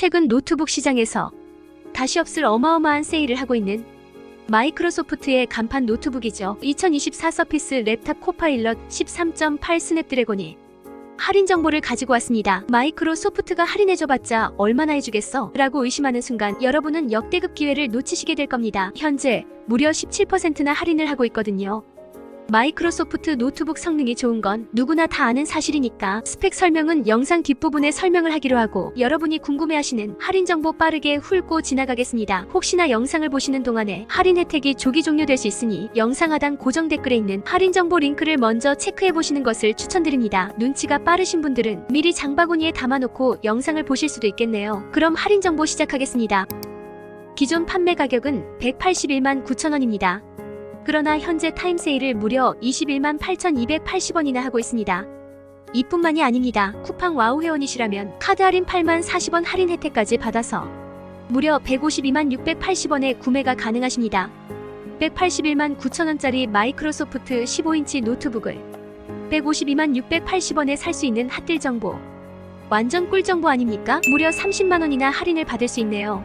최근 노트북 시장에서 다시 없을 어마어마한 세일을 하고 있는 마이크로소프트의 간판 노트북이죠. 2024 서피스 랩탑 코파일럿 13.8 스냅드래곤이 할인 정보를 가지고 왔습니다. 마이크로소프트가 할인해줘봤자 얼마나 해주겠어? 라고 의심하는 순간 여러분은 역대급 기회를 놓치시게 될 겁니다. 현재 무려 17%나 할인을 하고 있거든요. 마이크로소프트 노트북 성능이 좋은 건 누구나 다 아는 사실이니까 스펙 설명은 영상 뒷부분에 설명을 하기로 하고 여러분이 궁금해하시는 할인 정보 빠르게 훑고 지나가겠습니다. 혹시나 영상을 보시는 동안에 할인 혜택이 조기 종료될 수 있으니 영상 하단 고정 댓글에 있는 할인 정보 링크를 먼저 체크해 보시는 것을 추천드립니다. 눈치가 빠르신 분들은 미리 장바구니에 담아놓고 영상을 보실 수도 있겠네요. 그럼 할인 정보 시작하겠습니다. 기존 판매 가격은 181만 9천원입니다. 그러나 현재 타임세일을 무려 21만 8,280원이나 하고 있습니다. 이뿐만이 아닙니다. 쿠팡 와우 회원이시라면 카드 할인 8만 40원 할인 혜택까지 받아서 무려 152만 680원에 구매가 가능하십니다. 181만 9천원짜리 마이크로소프트 15인치 노트북을 152만 680원에 살 수 있는 핫딜 정보. 완전 꿀 정보 아닙니까? 무려 30만원이나 할인을 받을 수 있네요.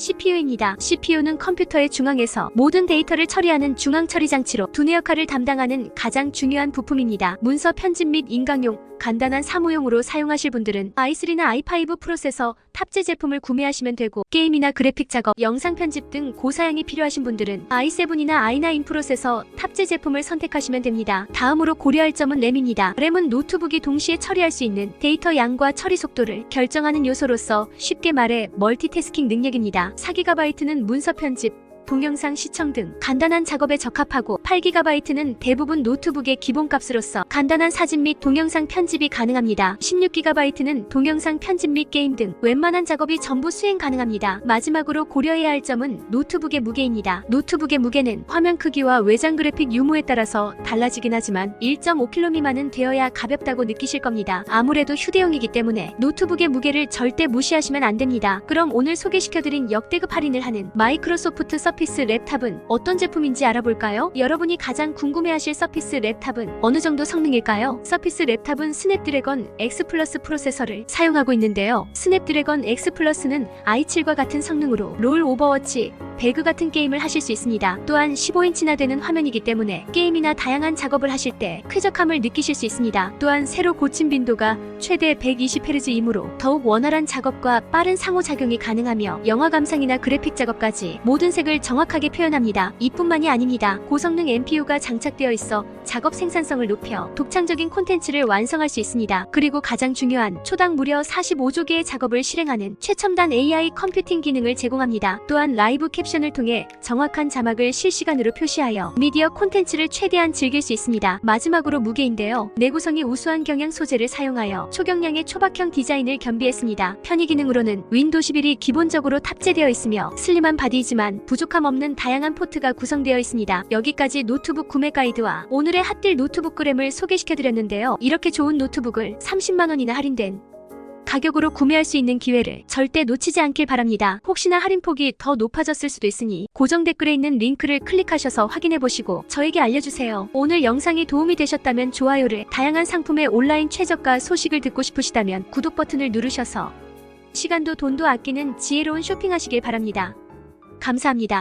CPU입니다. CPU는 컴퓨터의 중앙에서 모든 데이터를 처리하는 중앙 처리 장치로 두뇌 역할을 담당하는 가장 중요한 부품입니다. 문서 편집 및 인강용, 간단한 사무용으로 사용하실 분들은 i3나 i5 프로세서 탑재 제품을 구매하시면 되고 게임이나 그래픽 작업, 영상 편집 등 고사양이 필요하신 분들은 i7이나 i9 프로세서 탑재 제품을 선택하시면 됩니다. 다음으로 고려할 점은 램입니다. 램은 노트북이 동시에 처리할 수 있는 데이터 양과 처리 속도를 결정하는 요소로서 쉽게 말해 멀티태스킹 능력입니다. 4GB는 문서 편집, 동영상 시청 등 간단한 작업에 적합하고 8GB는 대부분 노트북의 기본값으로서 간단한 사진 및 동영상 편집이 가능합니다. 16GB는 동영상 편집 및 게임 등 웬만한 작업이 전부 수행 가능합니다. 마지막으로 고려해야 할 점은 노트북의 무게입니다. 노트북의 무게는 화면 크기와 외장 그래픽 유무에 따라서 달라지긴 하지만 1.5kg 미만은 되어야 가볍다고 느끼실 겁니다. 아무래도 휴대용이기 때문에 노트북의 무게를 절대 무시하시면 안 됩니다. 그럼 오늘 소개시켜드린 역대급 할인을 하는 마이크로소프트 서피 스 랩탑은 어떤 제품인지 알아볼까요? 여러분이 가장 궁금해하실 서피스 랩탑은 어느 정도 성능일까요? 서피스 랩탑은 스냅드래건 X 플러스 프로세서를 사용하고 있는데요. 스냅드래건 X 플러스는 i7과 같은 성능으로 롤 오버워치, 배그 같은 게임을 하실 수 있습니다. 또한 15인치나 되는 화면이기 때문에 게임이나 다양한 작업을 하실 때 쾌적함을 느끼실 수 있습니다. 또한 새로 고침 빈도가 최대 120Hz이므로 더욱 원활한 작업과 빠른 상호작용이 가능하며 영화 감상이나 그래픽 작업까지 모든 색을 정확하게 표현합니다. 이뿐만이 아닙니다. 고성능 NPU가 장착되어 있어 작업 생산성을 높여 독창적인 콘텐츠를 완성할 수 있습니다. 그리고 가장 중요한 초당 무려 45조 개의 작업을 실행하는 최첨단 AI 컴퓨팅 기능을 제공합니다. 또한 라이브 캡 션을 통해 정확한 자막을 실시간으로 표시하여 미디어 콘텐츠를 최대한 즐길 수 있습니다. 마지막으로 무게인데요. 내구성이 우수한 경향 소재를 사용하여 초경량의 초박형 디자인을 겸비했습니다. 편의 기능으로는 윈도 11이 기본적으로 탑재되어 있으며 슬림한 바디이지만 부족함 없는 다양한 포트가 구성되어 있습니다. 여기까지 노트북 구매 가이드와 오늘의 핫딜 노트북 그램을 소개시켜드렸는데요. 이렇게 좋은 노트북을 30만원이나 할인된 가격으로 구매할 수 있는 기회를 절대 놓치지 않길 바랍니다. 혹시나 할인폭이 더 높아졌을 수도 있으니 고정 댓글에 있는 링크를 클릭하셔서 확인해 보시고 저에게 알려주세요. 오늘 영상이 도움이 되셨다면 좋아요를, 다양한 상품의 온라인 최저가 소식을 듣고 싶으시다면 구독 버튼을 누르셔서 시간도 돈도 아끼는 지혜로운 쇼핑하시길 바랍니다. 감사합니다.